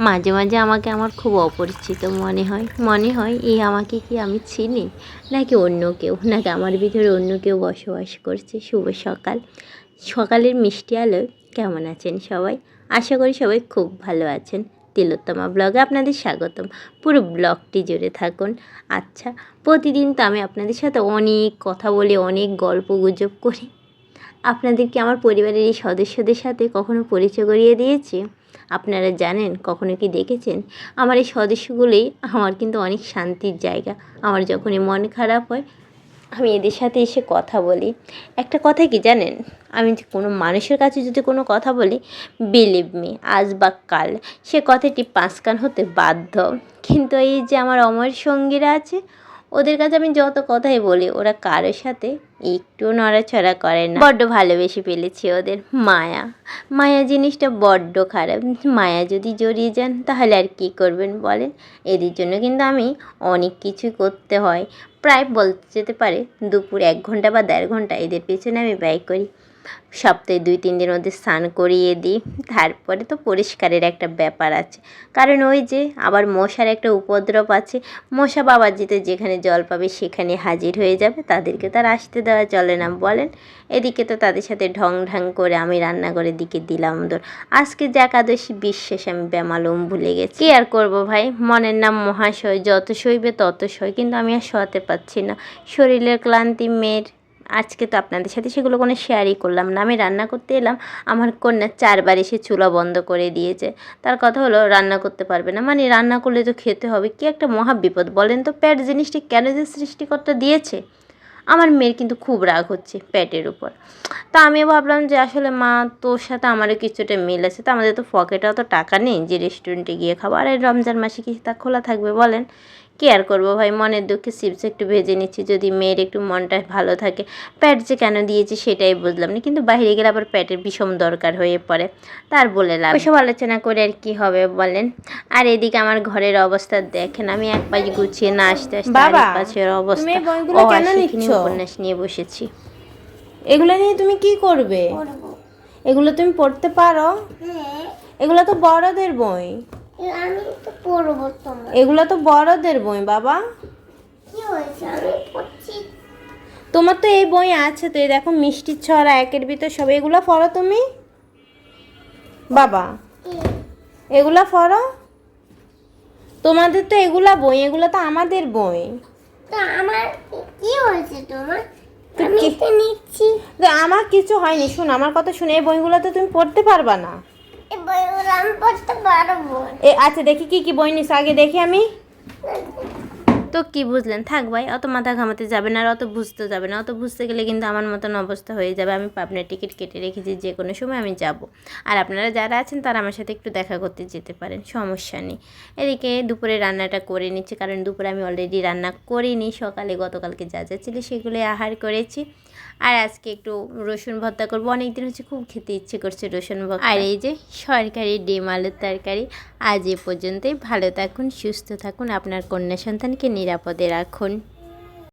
মাঝে মাঝে আমাকে আমার খুব অপরিচিত মনে হয়। মনে হয় এই আমাকে কি আমি চিনি? নাকি অন্য কেউ? নাকি আমার ভিতরে অন্য কেউ বসবাস করছে? শুভ সকাল। সকালের মিষ্টি আলো, কেমন আছেন সবাই? আশা করি সবাই খুব ভালো আছেন। তিলোত্তমা ব্লগে আপনাদের স্বাগতম। পুরো ব্লগটি জুড়ে থাকুন। আচ্ছা প্রতিদিন তো আমি আপনাদের সাথে অনেক কথা বলে, অনেক গল্প গুজব করি। আপনাদেরকে আমার পরিবারের এই সদস্যদের সাথে কখনো পরিচয় করিয়ে দিয়েছি? আপনারা জানেন, কখনো কি দেখেছেন? আমার এই সদস্যগুলোই আমার কিন্তু অনেক শান্তির জায়গা। আমার যখনই মন খারাপ হয়, আমি এদের সাথে এসে কথা বলি। একটা কথা কি জানেন? আমি যে কোনো মানুষের কাছে যদি কোনো কথা বলি বিলিভ মি আজ বা কাল। সে কথাটি পাঁচকান হতে বাধ্য। কিন্তু এই যে আমার অমর সঙ্গীরা আছে ওদের কাছে আমি যত কথাই বলি, ওরা কারোর সাথে একটু নড়াচড়া করে না। বড্ড ভালোবেসে ফেলেছি ওদের। মায়া। মায়া জিনিসটা বড্ড খারাপ। মায়া যদি জড়িয়ে যান, তাহলে আর কি করবেন বলেন? এদের জন্য কিন্তু আমি অনেক কিছু করতে হয়। প্রায় বলতে যেতে পারে, দুপুর এক ঘণ্টা বা দেড় ঘণ্টা এদের পেছনে আমি ব্যয় করি। সপ্তাহে দুই, তিন দিনের মধ্যে স্নান করিয়ে দিই। তারপরে তো পরিষ্কারের একটা ব্যাপার আছে। কারণ ওই যে আবার মশার একটা উপদ্রব আছে, মশা বাবার যেতে যেখানে জল পাবে সেখানে হাজির হয়ে যাবে, তাদেরকে তার আসতে দেওয়া চলে না। বলেন, এদিকে তো তাদের সাথে ঢং ঢং করে আমি রান্নাঘরের দিকে দিলাম দর আজকে একাদশী বিশ্বাস আমি ব্যামালুম ভুলে গেছি। কি আর করব ভাই? মনের নাম মহাশয়, যত সইবে তত সই। কিন্তু আমি আর শোয়াতে পারছি না। শরীরের ক্লান্তি মেয়ের আজকে তো আপনাদের সাথে সেগুলো কোনো শেয়ারই করলাম না। আমি রান্না করতে এলাম, আমার কন্যা চারবার এসে চুলা বন্ধ করে দিয়েছে। তার কথা হলো, রান্না করতে পারবে না। মানে রান্না করলে তো খেতে হবে। কি একটা মহা বিপদ। বলেন তো প্যাট জিনিসটি কেন যে সৃষ্টিকর্তা দিয়েছে? আমার মেয়ের কিন্তু খুব রাগ হচ্ছে প্যাটের উপর। তা আমিও ভাবলাম যে আসলে মা, তোর সাথে আমারও কিছুটা মিল আছে। তো আমাদের তো পকেটে অত টাকা নেই যে রেস্টুরেন্টে গিয়ে খাব। আর এই রমজান মাসে কি তা খোলা থাকবে বলেন? কি আর করব ভাই? মনের দুঃখে চিপস একটু ভেজে নিচ্ছি। যদি মেয়ের একটু মনটা ভালো থাকে প্যাট যে কেন দিয়েছি সেটাই বুঝলাম না। কিন্তু বাইরে গেলে আবার প্যাটের ভীষণ দরকার হয়ে পড়ে। তার বলে লাভ ওসব আলোচনা করে আর কি হবে বলেন? আর এদিকে আমার ঘরের অবস্থা দেখেন আমি এক পাশ গুছিয়ে না আসতে আসতে বাবা, আরেক পাশের অবস্থা উপন্যাস নিয়ে বসেছি। এগুলো নিয়ে তুমি কি করবে? এগুলো তুমি পড়তে পারো। হ্যাঁ। এগুলো তো বড়দের বই। আমি তো পড়ব তোমার। এগুলো তো বড়দের বই বাবা। কি হয়েছে? আমি পড়ছি। তোমার তো এই বই আছে তো এই দেখো মিষ্টির ছড়া একের ভিতর সব এগুলো পড়ো তুমি? বাবা। এগুলা পড়ো? তোমাদের তো এগুলা বই এগুলো তো আমাদের বই। তো আমার কি হয়েছে তোমার? আমি তো নিচ্ছি। তো আমার কিছু হয়নি শুন আমার কথা শুনে এই বইগুলো তো তুমি পড়তে পারবা না। এ আচ্ছা দেখি কি কি বই নিস আগে দেখি আমি। তো কি বুঝলেন? থাক ভাই অত মাথা ঘামাতে যাবে না আর অত বুঝতে যাবে না। অত বুঝতে গেলে কিন্তু আমার মতন অবস্থা হয়ে যাবে। আমি পাবনার টিকিট কেটে রেখেছি যে কোনো সময় আমি যাব। আর আপনারা যারা আছেন তারা আমার সাথে একটু দেখা করতে যেতে পারেন সমস্যা নেই। এদিকে দুপুরে রান্নাটা করে নিচ্ছি কারণ দুপুরে আমি অলরেডি রান্না করিনি। সকালে গতকালকে যা যা ছিল সেগুলো আহার করেছি। আর আজকে একটু রসুন ভর্তা করব। অনেকদিন হচ্ছে খুব খেতে ইচ্ছে করছে রসুন ভর্তা। আর এই যে সরকারি ডিম আলুর তরকারি, আজ এ পর্যন্তই। ভালো থাকুন, সুস্থ থাকুন। আপনার কন্যা সন্তানকে নিরাপদে রাখুন।